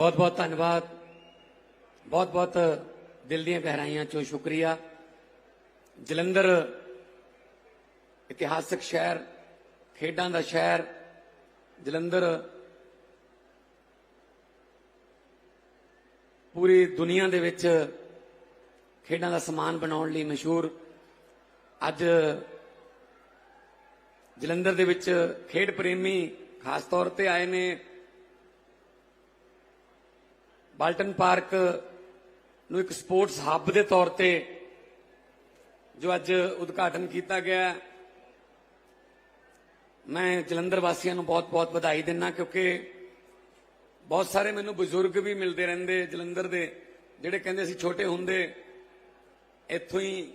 ਬਹੁਤ ਬਹੁਤ ਧੰਨਵਾਦ। ਬਹੁਤ ਬਹੁਤ ਦਿਲ ਦੀਆਂ ਗਹਿਰਾਈਆਂ ਚੋਂ ਸ਼ੁਕਰੀਆ। ਜਲੰਧਰ ਇਤਿਹਾਸਕ ਸ਼ਹਿਰ, ਖੇਡਾਂ ਦਾ ਸ਼ਹਿਰ, ਜਲੰਧਰ ਪੂਰੀ ਦੁਨੀਆ ਦੇ ਵਿੱਚ ਖੇਡਾਂ ਦਾ ਸਮਾਨ ਬਣਾਉਣ ਲਈ ਮਸ਼ਹੂਰ। ਅੱਜ ਜਲੰਧਰ ਦੇ ਵਿੱਚ ਖੇਡ ਪ੍ਰੇਮੀ ਖਾਸ ਤੌਰ ਤੇ ਆਏ ਨੇ ਬਾਲਟਨ ਪਾਰਕ ਨੂੰ ਇੱਕ ਸਪੋਰਟਸ ਹੱਬ ਦੇ ਤੌਰ ਤੇ ਜੋ ਅੱਜ ਉਦਘਾਟਨ ਕੀਤਾ ਗਿਆ ਮੈਂ ਜਲੰਧਰ ਵਾਸੀਆਂ ਨੂੰ ਬਹੁਤ-ਬਹੁਤ ਵਧਾਈ ਦਿੰਦਾ ਕਿਉਂਕਿ ਬਹੁਤ ਸਾਰੇ ਮੈਨੂੰ ਬਜ਼ੁਰਗ ਵੀ ਮਿਲਦੇ ਰਹਿੰਦੇ ਜਲੰਧਰ ਦੇ, ਜਿਹੜੇ ਕਹਿੰਦੇ ਸੀ ਛੋਟੇ ਹੁੰਦੇ, ਇੱਥੋਂ ਹੀ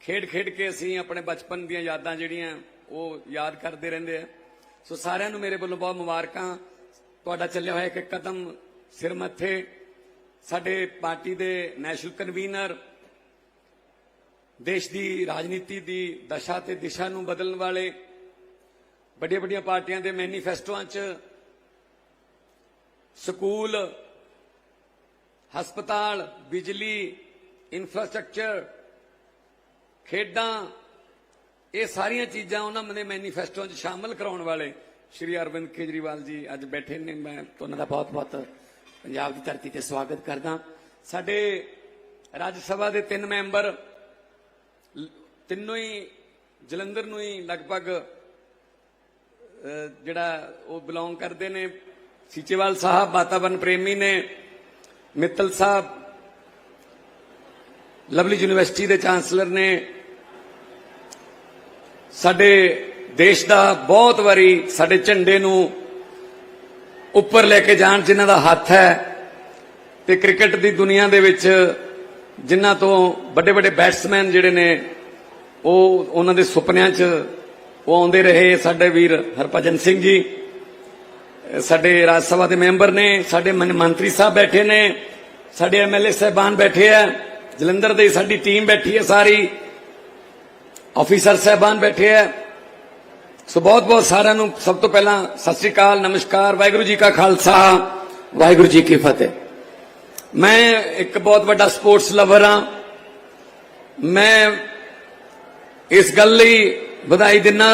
ਖੇਡ ਖੇਡ ਕੇ ਅਸੀਂ ਆਪਣੇ ਬਚਪਨ ਦੀਆਂ ਯਾਦਾਂ ਜਿਹੜੀਆਂ, ਉਹ ਯਾਦ ਕਰਦੇ ਰਹਿੰਦੇ ਆ। ਸੋ ਸਾਰਿਆਂ ਨੂੰ ਮੇਰੇ ਵੱਲੋਂ ਬਹੁਤ ਮੁਬਾਰਕਾਂ। ਤੁਹਾਡਾ ਚੱਲਿਆ ਹੋਇਆ ਇੱਕ ਕਦਮ ਸਿਰ ਮੱਥੇ, ਸਾਡੇ ਪਾਰਟੀ ਦੇ ਨੈਸ਼ਨਲ ਕਨਵੀਨਰ, ਦੇਸ਼ ਦੀ ਰਾਜਨੀਤੀ ਦੀ ਦਸ਼ਾ ਤੇ ਦਿਸ਼ਾ ਨੂੰ ਬਦਲਣ ਵਾਲੇ ਵੱਡੀਆਂ ਵੱਡੀਆਂ ਪਾਰਟੀਆਂ ਦੇ ਮੈਨੀਫੈਸਟੋਆਂ 'ਚ ਸਕੂਲ, ਹਸਪਤਾਲ, ਬਿਜਲੀ, ਇਨਫਰਾਸਟ੍ਰਕਚਰ, ਖੇਡਾਂ, ਇਹ ਸਾਰੀਆਂ ਚੀਜ਼ਾਂ ਉਹਨਾਂ ਦੇ ਮੈਨੀਫੈਸਟੋਆਂ 'ਚ ਸ਼ਾਮਲ ਕਰਾਉਣ ਵਾਲੇ ਸ਼੍ਰੀ ਅਰਵਿੰਦ ਕੇਜਰੀਵਾਲ ਜੀ ਅੱਜ ਬੈਠੇ ਨੇ। ਮੈਂ ਉਹਨਾਂ ਦਾ ਬਹੁਤ-ਬਹੁਤ ਪੰਜਾਬ ਦੀ ਧਰਤੀ ਤੇ ਸਵਾਗਤ ਕਰਦਾ। ਸਾਡੇ ਰਾਜ ਸਭਾ ਦੇ ਤਿੰਨ ਮੈਂਬਰ, ਤਿੰਨੋਂ ਹੀ ਜਲੰਧਰ ਨੂੰ ਹੀ ਲਗਭਗ ਜਿਹੜਾ ਉਹ ਬਿਲੋਂਗ ਕਰਦੇ ਨੇ। ਸੀਚੇਵਾਲ ਸਾਹਿਬ, ਵਾਤਾਵਰਨ ਪ੍ਰੇਮੀ ਨੇ, ਮਿੱਤਲ ਸਾਹਿਬ, ਲਵਲੀ ਯੂਨੀਵਰਸਿਟੀ ਦੇ ਚਾਂਸਲਰ ਨੇ। ਸਾਡੇ ਦੇਸ਼ ਦਾ ਬਹੁਤ ਵਾਰੀ ਸਾਡੇ ਝੰਡੇ ਨੂੰ ਉੱਪਰ ਲੈ ਕੇ ਜਾਣ ਜਿਨ੍ਹਾਂ ਦਾ ਹੱਥ ਹੈ ਤੇ ਕ੍ਰਿਕਟ ਦੀ ਦੁਨੀਆ ਦੇ ਵਿੱਚ ਜਿਨ੍ਹਾਂ ਤੋਂ ਵੱਡੇ ਵੱਡੇ ਬੈਟਸਮੈਨ ਜਿਹੜੇ ਨੇ, ਉਹ ਉਹਨਾਂ ਦੇ ਸੁਪਨਿਆਂ 'ਚ ਉਹ ਆਉਂਦੇ ਰਹੇ। ਸਾਡੇ ਵੀਰ ਹਰਭਜਨ ਸਿੰਘ ਜੀ, ਸਾਡੇ ਰਾਜ ਸਭਾ ਦੇ ਮੈਂਬਰ ਨੇ, ਸਾਡੇ ਮੰਤਰੀ ਸਾਹਿਬ ਬੈਠੇ ਨੇ, ਸਾਡੇ ਐਮਐਲਏ ਸਾਹਿਬਾਨ ਬੈਠੇ ਆ, ਜਲੰਧਰ ਦੀ ਸਾਡੀ ਟੀਮ ਬੈਠੀ ਹੈ ਸਾਰੀ, ਆਫੀਸਰ ਸਾਹਿਬਾਨ ਬੈਠੇ ਆ। ਸੋ ਬਹੁਤ ਬਹੁਤ ਸਾਰਿਆਂ ਨੂੰ ਸਭ ਤੋਂ ਪਹਿਲਾਂ ਸਤਿ ਸ੍ਰੀ ਅਕਾਲ, ਨਮਸਕਾਰ, ਵਾਹਿਗੁਰੂ ਜੀ ਕਾ ਖਾਲਸਾ, ਵਾਹਿਗੁਰੂ ਜੀ ਕੀ ਫਤਿਹ। ਮੈਂ ਇੱਕ ਬਹੁਤ ਵੱਡਾ ਸਪੋਰਟਸ ਲਵਰ ਹਾਂ। ਮੈਂ ਇਸ ਗੱਲ ਲਈ ਵਧਾਈ ਦਿੰਨਾ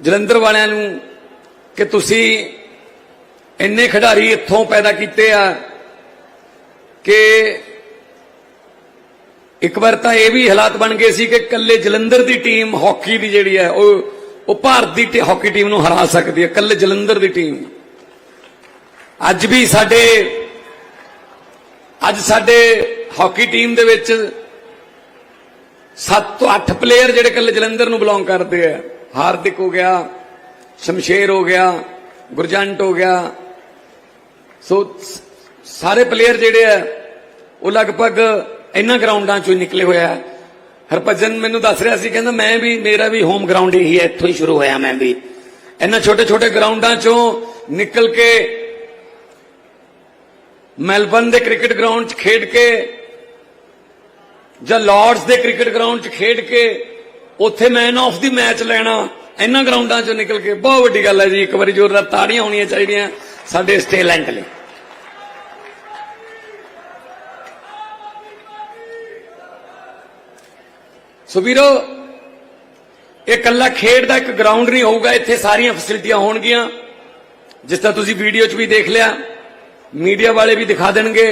ਜਲੰਧਰ ਵਾਲਿਆਂ ਨੂੰ ਕਿ ਤੁਸੀਂ ਇੰਨੇ ਖਿਡਾਰੀ ਇੱਥੋਂ ਪੈਦਾ ਕੀਤੇ ਆ ਕਿ ਇੱਕ ਵਾਰ ਤਾਂ ਇਹ ਵੀ ਹਾਲਾਤ ਬਣ ਗਏ ਸੀ ਕਿ ਕੱਲੇ ਜਲੰਧਰ ਦੀ ਟੀਮ ਹਾਕੀ ਦੀ ਜਿਹੜੀ ਹੈ, ਉਹ ਉਹ ਭਾਰਤ ਦੀ ਤੇ ਹਾਕੀ ਟੀਮ ਨੂੰ ਹਰਾ ਸਕਦੀ ਹੈ ਕੱਲੇ ਜਲੰਧਰ ਦੀ ਟੀਮ। ਅੱਜ ਵੀ ਸਾਡੇ ਅੱਜ ਸਾਡੇ ਹਾਕੀ ਟੀਮ ਦੇ ਵਿੱਚ 7 ਤੋਂ 8 ਪਲੇਅਰ ਜਿਹੜੇ ਕੱਲੇ ਜਲੰਧਰ ਨੂੰ ਬਿਲੋਂਗ ਕਰਦੇ ਆ। ਹਾਰਦਿਕ ਹੋ ਗਿਆ, ਸ਼ਮਸ਼ੇਰ ਹੋ ਗਿਆ, ਗੁਰਜੰਟ ਹੋ ਗਿਆ। ਸੋ ਸਾਰੇ ਪਲੇਅਰ ਜਿਹੜੇ ਆ, ਉਹ ਲਗਭਗ ਇਹਨਾਂ ਗਰਾਊਂਡਾਂ ਚੋਂ ਹੀ ਨਿਕਲੇ ਹੋਇਆ ਹੈ। ਹਰਭਜਨ ਮੈਨੂੰ ਦੱਸ ਰਿਹਾ ਸੀ, ਕਹਿੰਦਾ ਮੈਂ ਵੀ, ਮੇਰਾ ਵੀ ਹੋਮ ਗਰਾਊਂਡ ਹੀ ਹੈ, ਇੱਥੋਂ ਹੀ ਸ਼ੁਰੂ ਹੋਇਆ ਮੈਂ ਵੀ। ਇਹਨਾਂ ਛੋਟੇ ਛੋਟੇ ਗਰਾਊਂਡਾਂ ਚੋਂ ਨਿਕਲ ਕੇ ਮੈਲਬਨ ਦੇ ਕ੍ਰਿਕਟ ਗਰਾਊਂਡ 'ਚ ਖੇਡ ਕੇ ਜਾਂ ਲਾਰਡਸ ਦੇ ਕ੍ਰਿਕਟ ਗਰਾਊਂਡ 'ਚ ਖੇਡ ਕੇ ਉੱਥੇ ਮੈਨ ਆਫ ਦੀ ਮੈਚ ਲੈਣਾ, ਇਹਨਾਂ ਗਰਾਊਂਡਾਂ 'ਚੋਂ ਨਿਕਲ ਕੇ ਬਹੁਤ ਵੱਡੀ ਗੱਲ ਹੈ ਜੀ। ਇੱਕ ਵਾਰੀ ਜ਼ੋਰਦਾਰ ਤਾੜੀਆਂ ਹੋਣੀਆਂ ਚਾਹੀਦੀਆਂ ਸਾਡੇ ਇਸ ਟੈਲੈਂਟ ਲਈ। ਸੋ ਵੀਰੋ, ਇਹ ਕੱਲਾ ਖੇਡ ਦਾ ਇੱਕ ਗਰਾਊਂਡ ਨਹੀਂ ਹੋਊਗਾ, ਇੱਥੇ ਸਾਰੀਆਂ ਫੈਸਿਲਿਟੀਆਂ ਹੋਣਗੀਆਂ। ਜਿਸ ਤਰ੍ਹਾਂ ਤੁਸੀਂ ਵੀਡੀਓ 'ਚ ਵੀ ਦੇਖ ਲਿਆ ਮੀਡੀਆ ਵਾਲੇ ਵੀ ਦਿਖਾ ਦੇਣਗੇ।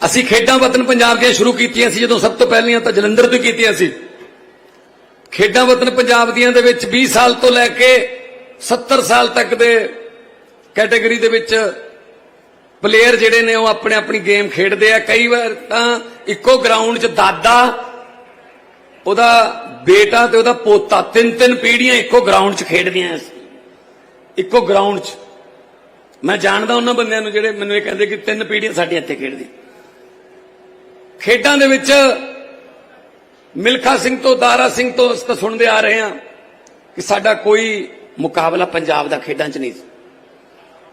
ਅਸੀਂ ਖੇਡਾਂ ਵਤਨ ਪੰਜਾਬ ਦੀਆਂ ਸ਼ੁਰੂ ਕੀਤੀਆਂ ਸੀ, ਜਦੋਂ ਸਭ ਤੋਂ ਪਹਿਲੀਆਂ ਤਾਂ ਜਲੰਧਰ ਤੋਂ ਕੀਤੀਆਂ ਸੀ। ਖੇਡਾਂ ਵਤਨ ਪੰਜਾਬ ਦੀਆਂ ਦੇ ਵਿੱਚ 20 ਸਾਲ ਤੋਂ ਲੈ ਕੇ 70 ਸਾਲ ਤੱਕ ਦੇ ਕੈਟਾਗਰੀ ਦੇ ਵਿੱਚ ਪਲੇਅਰ ਜਿਹੜੇ ਨੇ, ਉਹ ਆਪਣੇ ਆਪਣੀ ਗੇਮ ਖੇਡਦੇ ਆ। ਕਈ ਵਾਰ ਤਾਂ ਇੱਕੋ ਗਰਾਊਂਡ 'ਚ ਦਾਦਾ ਉਹਦਾ ਬੇਟਾ ਤੇ ਉਹਦਾ ਪੋਤਾ ਤਿੰਨ ਤਿੰਨ ਪੀੜ੍ਹੀਆਂ ਇੱਕੋ ਗਰਾਊਂਡ 'ਚ ਖੇਡਦੀਆਂ ਸੀ ਇੱਕੋ ਗਰਾਊਂਡ 'ਚ। ਮੈਂ ਜਾਣਦਾ ਉਹਨਾਂ ਬੰਦਿਆਂ ਨੂੰ ਜਿਹੜੇ ਮੈਨੂੰ ਇਹ ਕਹਿੰਦੇ ਕਿ ਤਿੰਨ ਪੀੜ੍ਹੀਆਂ ਸਾਡੀਆਂ ਇੱਥੇ ਖੇਡਦੀ ਖੇਡਾਂ ਦੇ ਵਿੱਚ ਮਿਲਖਾ ਸਿੰਘ ਤੋਂ, ਦਾਰਾ ਸਿੰਘ ਤੋਂ ਅਸੀਂ ਤਾਂ ਸੁਣਦੇ ਆ ਰਹੇ ਹਾਂ ਕਿ ਸਾਡਾ ਕੋਈ ਮੁਕਾਬਲਾ ਪੰਜਾਬ ਦਾ ਖੇਡਾਂ 'ਚ ਨਹੀਂ ਸੀ।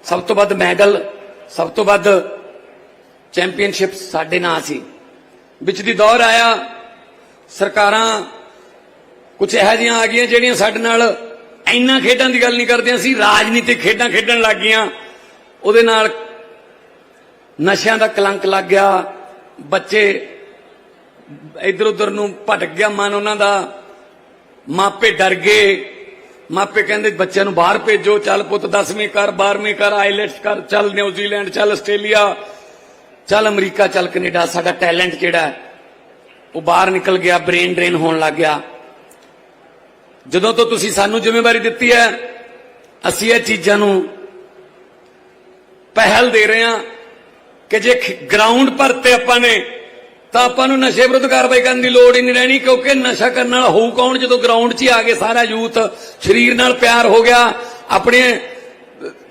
ਸਭ ਤੋਂ ਵੱਧ ਮੈਡਲ, ਸਭ ਤੋਂ ਵੱਧ ਚੈਂਪੀਅਨਸ਼ਿਪ ਸਾਡੇ ਨਾਂ ਸੀ। ਵਿੱਚ ਦੀ ਦੌਰ ਆਇਆ ਸਰਕਾਰਾਂ ਕੁਝ ਇਹੋ ਜਿਹੀਆਂ ਆ ਗਈਆਂ ਜਿਹੜੀਆਂ ਸਾਡੇ ਨਾਲ ਇੰਨਾ ਖੇਡਾਂ ਦੀ ਗੱਲ ਨਹੀਂ ਕਰਦੀਆਂ ਸੀ ਰਾਜਨੀਤਿਕ ਖੇਡਾਂ ਖੇਡਣ ਲੱਗ ਗਈਆਂ। ਉਹਦੇ ਨਾਲ ਨਸ਼ਿਆਂ ਦਾ ਕਲੰਕ ਲੱਗ ਗਿਆ ਬੱਚੇ ਇਧਰ ਉਧਰ ਨੂੰ ਭਟਕ ਗਿਆ ਮਨ ਉਹਨਾਂ ਦਾ। ਮਾਪੇ ਡਰ ਗਏ। ਮਾਪੇ ਕਹਿੰਦੇ ਬੱਚਿਆਂ ਨੂੰ ਬਾਹਰ ਭੇਜੋ ਚੱਲ ਪੁੱਤ 10ਵੀਂ ਕਰ 12ਵੀਂ ਕਰ ਆਈਲੈਟਸ ਕਰ ਚੱਲ ਨਿਊਜ਼ੀਲੈਂਡ ਚੱਲ ਆਸਟ੍ਰੇਲੀਆ ਚੱਲ ਅਮਰੀਕਾ ਚੱਲ ਕੈਨੇਡਾ ਸਾਡਾ ਟੈਲੈਂਟ ਜਿਹੜਾ ਹੈ, ਉਹ ਬਾਹਰ ਨਿਕਲ ਗਿਆ ਬ੍ਰੇਨ ਡਰੇਨ ਹੋਣ ਲੱਗ ਗਿਆ। ਜਦੋਂ ਤੋਂ ਤੁਸੀਂ ਸਾਨੂੰ ਜ਼ਿੰਮੇਵਾਰੀ ਦਿੱਤੀ ਹੈ, ਅਸੀਂ ਇਹ ਚੀਜ਼ਾਂ ਨੂੰ ਪਹਿਲ ਦੇ ਰਹੇ ਹਾਂ ਕਿ ਜੇ ਗਰਾਊਂਡ ਪਰ ਤੇ ਆਪਾਂ ਨੇ, ਤਾਂ ਆਪਾਂ ਨੂੰ ਨਸ਼ੇ ਵਿਰੁੱਧ ਕਾਰਵਾਈ ਕਰਨ ਦੀ ਲੋੜ ਹੀ ਨਹੀਂ ਰਹਿਣੀ, ਕਿਉਂਕਿ ਨਸ਼ਾ ਕਰਨ ਵਾਲਾ ਹੋਊ ਕੌਣ? ਜਦੋਂ ਗਰਾਊਂਡ 'ਚ ਹੀ ਆ ਕੇ ਸਾਰਾ ਯੂਥ, ਸਰੀਰ ਨਾਲ ਪਿਆਰ ਹੋ ਗਿਆ ਆਪਣੀਆਂ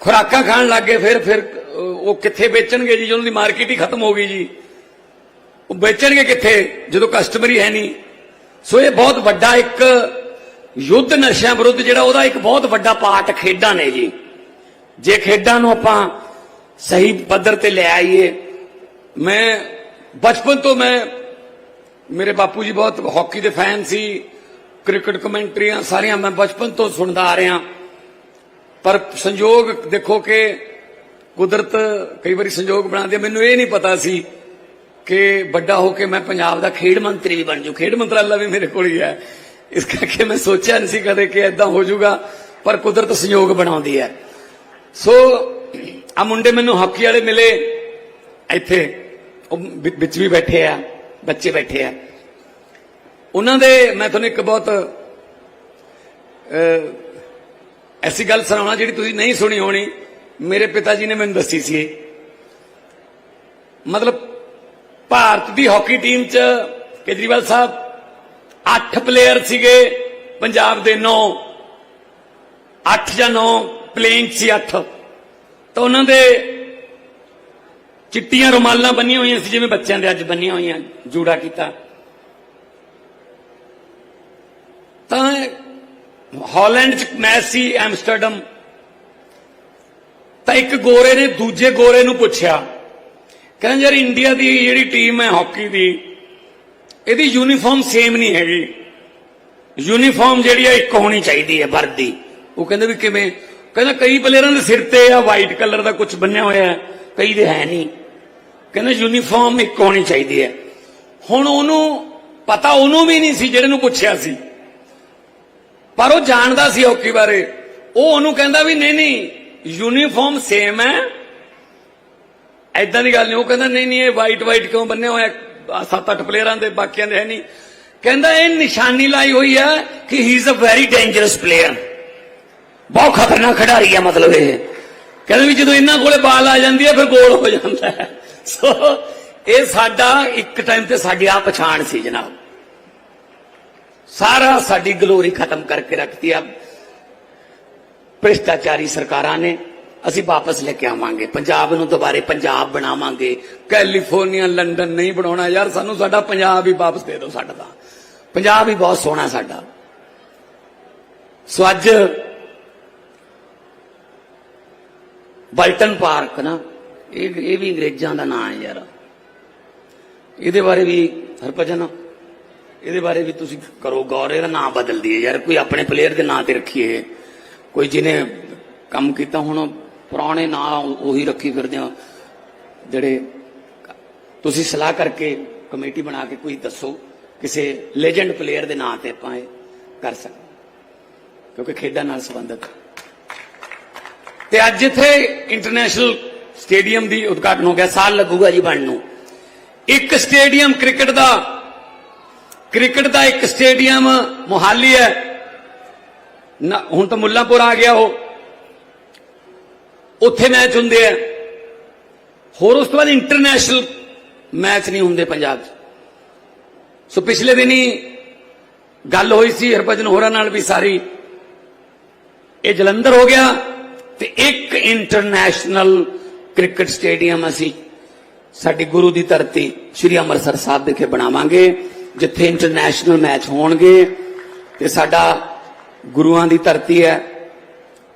ਖੁਰਾਕਾਂ ਖਾਣ ਲੱਗ ਗਏ, ਫਿਰ ਫਿਰ ਉਹ ਕਿੱਥੇ ਵੇਚਣਗੇ ਜੀ? ਜਦੋਂ ਦੀ ਮਾਰਕੀਟ ਹੀ ਖਤਮ ਹੋ ਗਈ ਜੀ। ਉਹ ਵੇਚਣਗੇ ਕਿੱਥੇ? ਜਦੋਂ ਕਸਟਮਰ ਹੀ ਹੈ ਨਹੀਂ। ਸੋ ਇਹ ਬਹੁਤ ਵੱਡਾ ਇੱਕ ਯੁੱਧ ਨਸ਼ਿਆਂ ਵਿਰੁੱਧ ਜਿਹੜਾ, ਉਹਦਾ ਇੱਕ ਬਹੁਤ ਵੱਡਾ ਪਾਰਟ ਖੇਡਾਂ ਨੇ ਜੀ। ਜੇ ਖੇਡਾਂ ਨੂੰ ਆਪਾਂ ਸਹੀ ਪੱਧਰ ਤੇ ਲੈ ਆਈਏ, ਮੈਂ ਬਚਪਨ ਤੋਂ ਮੈਂ, ਮੇਰੇ ਬਾਪੂ ਜੀ ਬਹੁਤ ਹਾਕੀ ਦੇ ਫੈਨ ਸੀ ਕ੍ਰਿਕਟ ਕਮੈਂਟਰੀਆਂ ਸਾਰੀਆਂ ਮੈਂ ਬਚਪਨ ਤੋਂ ਸੁਣਦਾ ਆ ਰਿਹਾ। ਪਰ ਸੰਯੋਗ ਦੇਖੋ ਕਿ ਕੁਦਰਤ ਕਈ ਵਾਰੀ ਸੰਯੋਗ ਬਣਾਉਂਦੀ ਮੈਨੂੰ ਇਹ ਨਹੀਂ ਪਤਾ ਸੀ ਕਿ ਵੱਡਾ ਹੋ ਕੇ ਮੈਂ ਪੰਜਾਬ ਦਾ ਖੇਡ ਮੰਤਰੀ ਵੀ ਬਣ ਜੂ। ਖੇਡ ਮੰਤਰਾਲਾ ਵੀ ਮੇਰੇ ਕੋਲ ਹੀ ਹੈ। ਇਸ ਕਰਕੇ ਮੈਂ ਸੋਚਿਆ ਨਹੀਂ ਸੀ ਕਦੇ ਕਿ ਐਦਾਂ ਹੋ ਜਾਊਗਾ ਪਰ ਕੁਦਰਤ ਸੰਯੋਗ ਬਣਾਉਂਦੀ ਹੈ। ਸੋ, ਆ ਮੁੰਡੇ ਮੈਨੂੰ ਹਾਕੀ ਵਾਲੇ ਮਿਲੇ। ਇੱਥੇ ਉਹ ਵਿੱਚ ਵੀ ਬੈਠੇ ਆ, ਬੱਚੇ ਬੈਠੇ ਆ। ਉਹਨਾਂ ਦੇ, ਮੈਂ ਤੁਹਾਨੂੰ ਇੱਕ ਬਹੁਤ ਐਸੀ ਗੱਲ ਸੁਣਾਉਣਾ ਜਿਹੜੀ ਤੁਸੀਂ ਨਹੀਂ ਸੁਣੀ ਹੋਣੀ। ਮੇਰੇ ਪਿਤਾ ਜੀ ਨੇ ਮੈਨੂੰ ਦੱਸੀ ਸੀ। ਮਤਲਬ ਭਾਰਤ ਦੀ ਹਾਕੀ ਟੀਮ 'ਚ ਕੇਜਰੀਵਾਲ ਸਾਹਿਬ 8 ਪਲੇਅਰ ਸੀਗੇ, ਪੰਜਾਬ ਦੇ 9 8 ਜਾਂ 9 ਪਲੇਇੰਗ ਸੀ 8 ਤਾਂ ਉਹਨਾਂ ਦੇ ਚਿੱਟੀਆਂ ਰੁਮਾਲਾਂ ਬੰਨੀਆਂ ਹੋਈਆਂ ਸੀ, ਜਿਵੇਂ ਬੱਚਿਆਂ ਦੇ ਅੱਜ ਬੰਨੀਆਂ ਹੋਈਆਂ, ਜੂੜਾ ਕੀਤਾ। ਤਾਂ ਹਾਲੈਂਡ ਚ ਮੈਚ ਸੀ ਐਮਸਟਰਡਮ। ਤਾਂ ਇੱਕ ਗੋਰੇ ਨੇ ਦੂਜੇ ਗੋਰੇ ਨੂੰ ਪੁੱਛਿਆ ਕਹਿੰਦਾ ਯਾਰ ਇੰਡੀਆ ਦੀ ਜਿਹੜੀ ਟੀਮ ਹੈ ਹਾਕੀ ਦੀ, ਇਹਦੀ ਯੂਨੀਫਾਰਮ ਸੇਮ ਨਹੀਂ ਹੈਗੀ। ਯੂਨੀਫਾਰਮ ਜਿਹੜੀ ਹੈ ਇੱਕ ਹੋਣੀ ਚਾਹੀਦੀ ਹੈ, ਵਰਦੀ। ਉਹ ਕਹਿੰਦੇ ਵੀ ਕਿਵੇਂ? ਕਹਿੰਦਾ ਕਈ ਪਲੇਅਰਾਂ ਦੇ ਸਿਰ ਤੇ ਆ ਵਾਈਟ ਕਲਰ ਦਾ ਕੁਝ ਬੰਨਿਆ ਹੋਇਆ ਹੈ, ਕਈ ਦੇ ਹੈ ਨਹੀਂ। ਕਹਿੰਦਾ ਯੂਨੀਫਾਰਮ ਇੱਕ ਹੋਣੀ ਚਾਹੀਦੀ ਹੈ। ਹੁਣ ਉਹਨੂੰ ਪਤਾ ਉਹਨੂੰ ਵੀ ਨਹੀਂ ਸੀ, ਜਿਹੜੇ ਨੂੰ ਪੁੱਛਿਆ ਸੀ। ਪਰ ਉਹ ਜਾਣਦਾ ਸੀ ਹਾਕੀ ਬਾਰੇ। ਉਹ ਉਹਨੂੰ ਕਹਿੰਦਾ ਵੀ ਨਹੀਂ ਨਹੀਂ ਯੂਨੀਫਾਰਮ ਸੇਮ ਹੈ ਐਦਾਂ ਦੀ ਗੱਲ ਨਹੀਂ, ਉਹ ਕਹਿੰਦਾ, ਨਹੀਂ ਨਹੀਂ, ਇਹ ਵਾਈਟ ਵਾਈਟ ਕਿਉਂ ਬੰਨਿਆ ਹੋਇਆ ਸੱਤ ਅੱਠ ਪਲੇਅਰਾਂ ਦੇ ਬਾਕੀਆਂ ਦੇ ਹੈ ਨਹੀਂ। ਕਹਿੰਦਾ, ਇਹ ਨਿਸ਼ਾਨੀ ਲਾਈ ਹੋਈ ਹੈ ਕਿ he is a very dangerous player ਬਹੁਤ ਖਤਰਨਾਕ ਖਿਡਾਰੀ ਹੈ ਮਤਲਬ ਇਹ। ਕਹਿੰਦੇ ਵੀ ਜਦੋਂ ਇਹਨਾਂ ਕੋਲੇ ਬਾਲ ਆ ਜਾਂਦੀ ਹੈ, ਫਿਰ ਗੋਲ ਹੋ ਜਾਂਦਾ ਹੈ। ਸੋ ਇਹ ਸਾਡਾ ਇੱਕ ਟਾਈਮ ਤੇ ਸਾਡੀ ਆ ਪਛਾਣ ਸੀ ਜਨਾਬ। ਸਾਰਾ ਸਾਡੀ ਗਲੋਰੀ ਖਤਮ ਕਰਕੇ ਰੱਖਤੀ ਆ ਭ੍ਰਿਸ਼ਟਾਚਾਰੀ ਸਰਕਾਰਾਂ ਨੇ। ਅਸੀਂ ਵਾਪਸ ਲੈ ਕੇ ਆਵਾਂਗੇ। ਪੰਜਾਬ ਨੂੰ ਦੁਬਾਰੇ ਪੰਜਾਬ ਬਣਾਵਾਂਗੇ। ਕੈਲੀਫੋਰਨੀਆ, ਲੰਡਨ ਨਹੀਂ ਬਣਾਉਣਾ। ਯਾਰ ਸਾਨੂੰ ਸਾਡਾ ਪੰਜਾਬ ਹੀ ਵਾਪਸ ਦੇ ਦਿਓ ਸਾਡਾ ਤਾਂ। ਪੰਜਾਬ ਹੀ ਬਹੁਤ ਸੋਹਣਾ ਸਾਡਾ। ਸੋ ਅੱਜ ਬਲਟਨ ਪਾਰਕ ਨਾ, ਇਹ ਇਹ ਵੀ ਅੰਗਰੇਜ਼ਾਂ ਦਾ ਨਾਂ ਹੈ ਯਾਰ। ਇਹਦੇ ਬਾਰੇ ਵੀ ਹਰਭਜਨ, ਇਹਦੇ ਬਾਰੇ ਵੀ ਤੁਸੀਂ ਕਰੋ ਗੌਰ। ਇਹਦਾ ਨਾਂ ਬਦਲ ਦਈਏ ਯਾਰ। ਕੋਈ ਆਪਣੇ ਪਲੇਅਰ ਦੇ ਨਾਂ ਤੇ ਰੱਖੀਏ। ਕੋਈ ਜਿਹਨੇ ਕੰਮ ਕੀਤਾ, ਹੁਣ ਪੁਰਾਣੇ ਨਾਂ ਉਹੀ ਰੱਖੀ ਫਿਰਦੇ ਆ। ਜਿਹੜੇ ਤੁਸੀਂ ਸਲਾਹ ਕਰਕੇ ਕਮੇਟੀ ਬਣਾ ਕੇ ਕੋਈ ਦੱਸੋ, ਕਿਸੇ ਲੈਜੈਂਡ ਪਲੇਅਰ ਦੇ ਨਾਂ ਤੇ ਆਪਾਂ ਇਹ ਕਰ ਸਕਦੇ ਕਿਉਂਕਿ ਖੇਡਾਂ ਨਾਲ ਸੰਬੰਧਿਤ। ਤੇ ਅੱਜ ਇੱਥੇ ਇੰਟਰਨੈਸ਼ਨਲ ਸਟੇਡੀਅਮ ਦੀ ਉਦਘਾਟਨ ਹੋ ਗਿਆ, ਸਾਲ ਲੱਗੂਗਾ ਜੀ ਬਣਨ ਨੂੰ। ਇੱਕ ਸਟੇਡੀਅਮ ਕ੍ਰਿਕਟ ਦਾ ਕ੍ਰਿਕਟ ਦਾ ਇੱਕ ਸਟੇਡੀਅਮ ਮੁਹਾਲੀ ਹੈ। ਨਾ- ਹੁਣ ਤਾਂ ਮੁੱਲਾਪੁਰ ਆ ਗਿਆ ਉਹ। ਉੱਥੇ ਮੈਚ ਹੁੰਦੇ ਆ। ਹੋਰ ਉਸ ਤੋਂ ਬਾਅਦ ਇੰਟਰਨੈਸ਼ਨਲ ਮੈਚ ਨਹੀਂ ਹੁੰਦੇ ਪੰਜਾਬ 'ਚ। ਸੋ ਪਿਛਲੇ ਦਿਨੀ ਗੱਲ ਹੋਈ ਸੀ, ਹਰਭਜਨ ਹੋਰਾਂ ਨਾਲ ਵੀ ਸਾਰੀ। ਇਹ ਜਲੰਧਰ ਹੋ ਗਿਆ ਤੇ ਇੱਕ ਇੰਟਰਨੈਸ਼ਨਲ ਕ੍ਰਿਕਟ ਸਟੇਡੀਅਮ ਅਸੀਂ ਸਾਡੀ ਗੁਰੂ ਦੀ ਧਰਤੀ ਸ੍ਰੀ ਅੰਮ੍ਰਿਤਸਰ ਸਾਹਿਬ ਵਿਖੇ ਬਣਾਵਾਂਗੇ, ਜਿੱਥੇ ਇੰਟਰਨੈਸ਼ਨਲ ਮੈਚ ਹੋਣਗੇ। ਤੇ ਸਾਡਾ ਗੁਰੂਆਂ ਦੀ ਧਰਤੀ ਹੈ।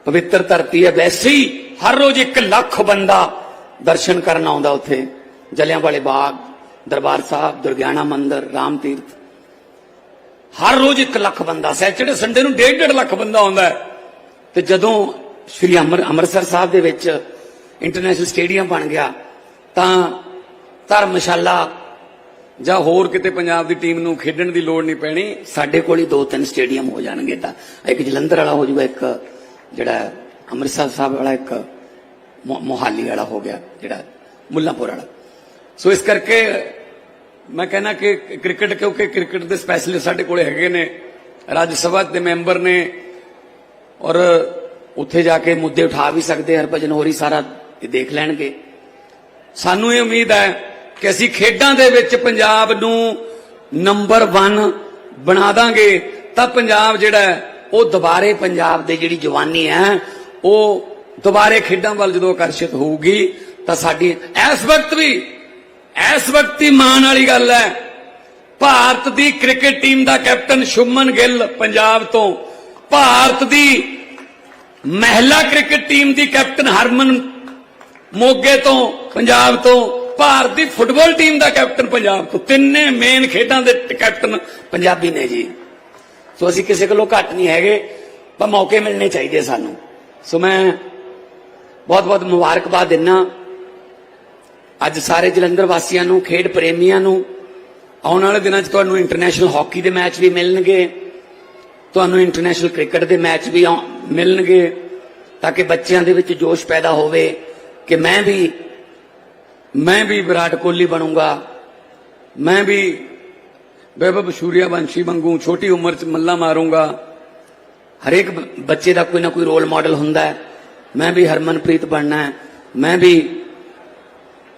ਪਵਿੱਤਰ ਧਰਤੀ ਹੈ, ਵੈਸੇ ਹੀ ਹਰ ਰੋਜ਼ 1 ਲੱਖ ਬੰਦਾ ਦਰਸ਼ਨ ਕਰਨ ਆਉਂਦਾ ਉੱਥੇ। ਜਲਿਆਂਵਾਲੇ ਬਾਗ, ਦਰਬਾਰ ਸਾਹਿਬ, ਦੁਰਗਿਆਣਾ ਮੰਦਿਰ, ਰਾਮ ਤੀਰਥ। ਹਰ ਰੋਜ਼ 1 ਲੱਖ ਬੰਦਾ, ਸੈਚਰਡੇ, ਸੰਡੇ ਨੂੰ 1.5 ਲੱਖ ਬੰਦਾ ਆਉਂਦਾ ਹੈ। ਤੇ ਜਦੋਂ ਸ੍ਰੀ ਅੰਮ੍ਰਿ- ਅੰਮ੍ਰਿਤਸਰ ਸਾਹਿਬ ਦੇ ਵਿੱਚ ਇੰਟਰਨੈਸ਼ਨਲ ਸਟੇਡੀਅਮ ਬਣ ਗਿਆ, ਤਾਂ ਧਰਮਸ਼ਾਲਾ ਜਾਂ ਹੋਰ ਕਿਤੇ ਪੰਜਾਬ ਦੀ ਟੀਮ ਨੂੰ ਖੇਡਣ ਦੀ ਲੋੜ ਨਹੀਂ ਪੈਣੀ। ਸਾਡੇ ਕੋਲ ਹੀ ਦੋ ਤਿੰਨ ਸਟੇਡੀਅਮ ਹੋ ਜਾਣਗੇ ਤਾਂ। ਇੱਕ ਜਲੰਧਰ ਵਾਲਾ ਹੋ ਜਾਊਗਾ, ਇੱਕ ਜਿਹੜਾ ਅੰਮ੍ਰਿਤਸਰ ਸਾਹਿਬ ਵਾਲਾ ਇੱਕ ਮੋਹਾਲੀ ਵਾਲਾ ਹੋ ਗਿਆ, ਜਿਹੜਾ ਮੁੱਲਾਪੁਰ ਵਾਲਾ। ਸੋ ਇਸ ਕਰਕੇ ਮੈਂ ਕਹਿੰਦਾ ਕਿ ਕ੍ਰਿਕਟ, ਕਿਉਂਕਿ ਕ੍ਰਿਕਟ ਦੇ ਸਪੈਸ਼ਲਿਸਟ ਸਾਡੇ ਕੋਲੇ ਹੈਗੇ ਨੇ, ਰਾਜ ਸਭਾ ਦੇ ਮੈਂਬਰ ਨੇ, ਔਰ ਉੱਥੇ ਜਾ ਕੇ ਮੁੱਦੇ ਉਠਾ ਵੀ ਸਕਦੇ, ਹਰਭਜਨ ਹੋਰੀ ਸਾਰਾ ਦੇਖ ਲੈਣਗੇ। ਸਾਨੂੰ ਇਹ ਉਮੀਦ ਹੈ ਕਿ ਅਸੀਂ ਖੇਡਾਂ ਦੇ ਵਿੱਚ ਪੰਜਾਬ ਨੂੰ ਨੰਬਰ 1 ਬਣਾ ਦਾਂਗੇ, ਤਾਂ ਪੰਜਾਬ ਜਿਹੜਾ ਉਹ ਦੁਬਾਰੇ ਪੰਜਾਬ ਦੇ ਜਿਹੜੀ ਜਵਾਨੀ ਹੈ, ਉਹ ਦੁਬਾਰੇ ਖੇਡਾਂ ਵੱਲ ਜਦੋਂ ਆਕਰਸ਼ਿਤ ਹੋਊਗੀ, ਤਾਂ ਸਾਡੀ ਇਸ ਵਕਤ ਵੀ, ਇਸ ਵਕਤ ਹੀ ਮਾਣ ਵਾਲੀ ਗੱਲ ਹੈ, ਭਾਰਤ ਦੀ ਕ੍ਰਿਕਟ ਟੀਮ ਦਾ ਕੈਪਟਨ ਸ਼ੁਭਮਨ ਗਿੱਲ ਪੰਜਾਬ ਤੋਂ, ਭਾਰਤ ਦੀ ਮਹਿਲਾ ਕ੍ਰਿਕਟ ਟੀਮ ਦੀ ਕੈਪਟਨ ਹਰਮਨ ਮੋਗੇ ਤੋਂ, ਪੰਜਾਬ ਤੋਂ, ਭਾਰਤ ਦੀ ਫੁੱਟਬਾਲ ਟੀਮ ਦਾ ਕੈਪਟਨ ਪੰਜਾਬ ਤੋਂ, ਤਿੰਨੇ ਮੇਨ ਖੇਡਾਂ ਦੇ ਕੈਪਟਨ ਪੰਜਾਬੀ ਨੇ ਜੀ। ਸੋ ਅਸੀਂ ਕਿਸੇ ਕੋਲੋਂ ਘੱਟ ਨਹੀਂ ਹੈਗੇ, ਪਰ ਮੌਕੇ ਮਿਲਣੇ ਚਾਹੀਦੇ ਸਾਨੂੰ। ਸੋ ਮੈਂ ਬਹੁਤ ਬਹੁਤ ਮੁਬਾਰਕਬਾਦ ਦਿੰਨਾ। ਅੱਜ ਸਾਰੇ ਜਲੰਧਰ ਵਾਸੀਆਂ ਨੂੰ, ਖੇਡ ਪ੍ਰੇਮੀਆਂ ਨੂੰ, ਆਉਣ ਵਾਲੇ ਦਿਨਾਂ 'ਚ ਤੁਹਾਨੂੰ ਇੰਟਰਨੈਸ਼ਨਲ ਹਾਕੀ ਦੇ ਮੈਚ ਵੀ ਮਿਲਣਗੇ, ਤੁਹਾਨੂੰ ਇੰਟਰਨੈਸ਼ਨਲ ਕ੍ਰਿਕਟ ਦੇ ਮੈਚ ਵੀ ਆਉ- ਮਿਲਣਗੇ, ਤਾਂ ਕਿ ਬੱਚਿਆਂ ਦੇ ਵਿੱਚ ਜੋਸ਼ ਪੈਦਾ ਹੋਵੇ ਕਿ ਮੈਂ ਵੀ ਮੈਂ ਵੀ ਵਿਰਾਟ ਕੋਹਲੀ ਬਣੂੰਗਾ, ਮੈਂ ਵੀ ਵੈਭਵ ਸੂਰਿਆਵੰਸ਼ੀ ਵਾਂਗੂ ਛੋਟੀ ਉਮਰ 'ਚ ਮੱਲਾ ਮਾਰੂੰਗਾ। ਹਰੇਕ ਬੱਚੇ ਦਾ ਕੋਈ ਨਾ ਕੋਈ ਰੋਲ ਮਾਡਲ ਹੁੰਦਾ ਹੈ। ਮੈਂ ਵੀ ਹਰਮਨਪ੍ਰੀਤ ਬਣਨਾ ਹੈ। ਮੈਂ ਵੀ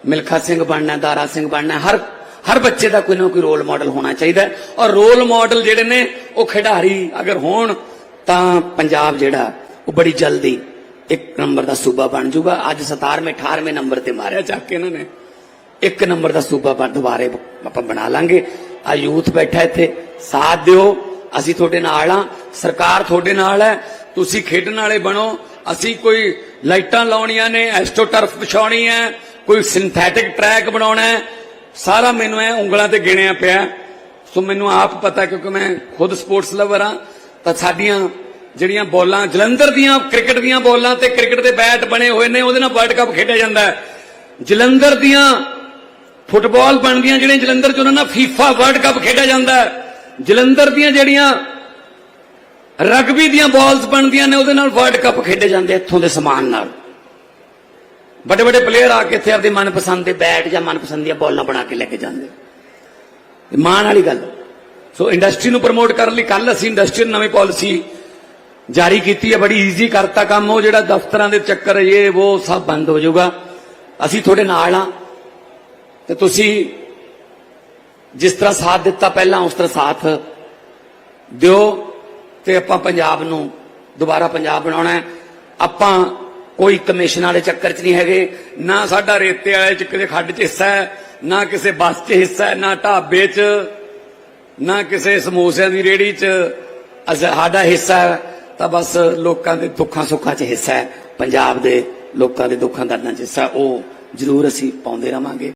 ਮਿਲਖਾ ਸਿੰਘ ਬਣਨਾ ਦਾਰਾ ਸਿੰਘ ਬਣਨਾ ਹਰ ਹਰ ਬੱਚੇ ਦਾ ਕੋਈ ਨਾ ਕੋਈ ਰੋਲ ਮਾਡਲ ਹੋਣਾ ਚਾਹੀਦਾ ਔਰ ਰੋਲ ਮਾਡਲ ਜਿਹੜੇ ਨੇ, ਉਹ ਖਿਡਾਰੀ ਅਗਰ ਹੋਣ ਤਾਂ ਪੰਜਾਬ ਜਿਹੜਾ, ਉਹ ਬੜੀ ਜਲਦੀ ਇੱਕ ਨੰਬਰ ਦਾ ਸੂਬਾ ਬਣ ਜਾਊਗਾ ਅੱਜ 17ਵੇਂ 18ਵੇਂ ਨੰਬਰ ਤੇ ਮਾਰਿਆ ਮਾਰਿਆ ਚੱਕ ਕੇ ਇਹਨਾਂ ਨੇ। ਇੱਕ ਨੰਬਰ ਦਾ ਸੂਬਾ ਦੁਬਾਰੇ ਆਪਾਂ ਬਣਾ ਲਾਂਗੇ। ਆ ਯੂਥ ਬੈਠਾ ਇੱਥੇ। ਸਾਥ ਦਿਓ, ਅਸੀਂ ਤੁਹਾਡੇ ਨਾਲ ਆ। ਸਰਕਾਰ ਤੁਹਾਡੇ ਨਾਲ ਹੈ। ਤੁਸੀਂ ਖੇਡਣ ਵਾਲੇ ਬਣੋ। ਅਸੀਂ ਕੋਈ ਲਾਈਟਾਂ ਲਾਉਣੀਆਂ ਨੇ ਐਸਟੋ ਟਰਫ ਵਿਛਾਉਣੀ ਹੈ, ਕੋਈ ਸਿੰਥੈਟਿਕ ਟਰੈਕ ਬਣਾਉਣਾ ਹੈ। ਸਾਰਾ ਮੈਨੂੰ ਐ ਉਂਗਲਾਂ ਤੇ ਗਿਣਿਆ ਪਿਆ। ਸੋ ਮੈਨੂੰ ਆਪ ਪਤਾ ਕਿਉਂਕਿ ਮੈਂ ਖੁਦ ਸਪੋਰਟਸ ਲਵਰ ਆ ਤਾਂ ਸਾਡੀਆਂ ਜਿਹੜੀਆਂ ਬੋਲਾਂ, ਜਲੰਧਰ ਦੀਆਂ ਕ੍ਰਿਕਟ ਦੀਆਂ ਬੋਲਾਂ ਤੇ ਕ੍ਰਿਕਟ ਦੇ ਬੈਟ ਬਣੇ ਹੋਏ ਨੇ, ਉਹਦੇ ਨਾਲ ਵਰਲਡ ਕੱਪ ਖੇਡਿਆ ਜਾਂਦਾ ਹੈ। ਜਲੰਧਰ ਦੀਆਂ ਫੁੱਟਬਾਲ ਬਣਦੀਆਂ ਜਿਹੜੀਆਂ ਜਲੰਧਰ ਚ ਉਹਨਾਂ ਨਾਲ ਫੀਫਾ ਵਰਲਡ ਕੱਪ ਖੇਡਿਆ ਜਾਂਦਾ ਹੈ। ਜਲੰਧਰ ਦੀਆਂ ਜਿਹੜੀਆਂ ਰਗਬੀ ਦੀਆਂ ਬਾਲਸ ਬਣਦੀਆਂ ਨੇ, ਉਹਦੇ ਨਾਲ ਵਰਲਡ ਕੱਪ ਖੇਡੇ ਜਾਂਦੇ ਇੱਥੋਂ ਦੇ ਸਮਾਨ ਨਾਲ। ਵੱਡੇ ਵੱਡੇ ਪਲੇਅਰ ਆ ਕੇ ਇੱਥੇ ਆਪਦੇ ਮਨਪਸੰਦ ਦੇ ਬੈਟ ਜਾਂ ਮਨਪਸੰਦ ਦੀਆਂ ਬਾਲਾਂ ਬਣਾ ਕੇ ਲੈ ਕੇ ਜਾਂਦੇ। ਮਾਣ ਵਾਲੀ ਗੱਲ। ਸੋ ਇੰਡਸਟਰੀ ਨੂੰ ਪ੍ਰਮੋਟ ਕਰਨ ਲਈ ਕੱਲ ਅਸੀਂ ਇੰਡਸਟਰੀ ਨਵੀਂ ਪਾਲਿਸੀ ਜਾਰੀ ਕੀਤੀ ਹੈ। ਬੜੀ ਈਜ਼ੀ ਕਰਤਾ ਕੰਮ, ਉਹ ਜਿਹੜਾ ਦਫ਼ਤਰਾਂ ਦੇ ਚੱਕਰ, ਇਹ, ਉਹ ਸਭ ਬੰਦ ਹੋ ਜਾਊਗਾ। ਅਸੀਂ ਤੁਹਾਡੇ ਨਾਲ ਆ ਤੇ ਤੁਸੀਂ ਜਿਸ ਤਰ੍ਹਾਂ ਸਾਥ ਦਿੱਤਾ ਪਹਿਲਾਂ, ਉਸ ਤਰ੍ਹਾਂ ਸਾਥ ਦਿਓ ਤੇ ਆਪਾਂ ਪੰਜਾਬ ਨੂੰ ਦੁਬਾਰਾ ਪੰਜਾਬ ਬਣਾਉਣਾ ਹੈ। ਆਪਾਂ ਕੋਈ ਕਮਿਸ਼ਨ ਵਾਲੇ ਚੱਕਰ 'ਚ ਨਹੀਂ ਹੈਗੇ। ਨਾ ਸਾਡਾ ਰੇਤੇ ਵਾਲੇ ਚ ਕਿਤੇ ਖੱਡ 'ਚ ਹਿੱਸਾ ਹੈ, ਨਾ ਕਿਸੇ ਬੱਸ 'ਚ ਹਿੱਸਾ ਹੈ, ਨਾ ਢਾਬੇ 'ਚ, ਨਾ ਕਿਸੇ ਸਮੋਸਿਆਂ ਦੀ ਰੇੜੀ 'ਚ ਅਸਾਂ, ਸਾਡਾ ਹਿੱਸਾ ਹੈ। ਤਾਂ ਬਸ ਲੋਕਾਂ ਦੇ ਦੁੱਖਾਂ ਸੁੱਖਾਂ 'ਚ ਹਿੱਸਾ ਹੈ। ਪੰਜਾਬ ਦੇ ਲੋਕਾਂ ਦੇ ਦੁੱਖਾਂ ਦਰਦਾਂ 'ਚ ਹਿੱਸਾ ਉਹ ਜ਼ਰੂਰ ਅਸੀਂ ਪਾਉਂਦੇ ਰਵਾਂਗੇ।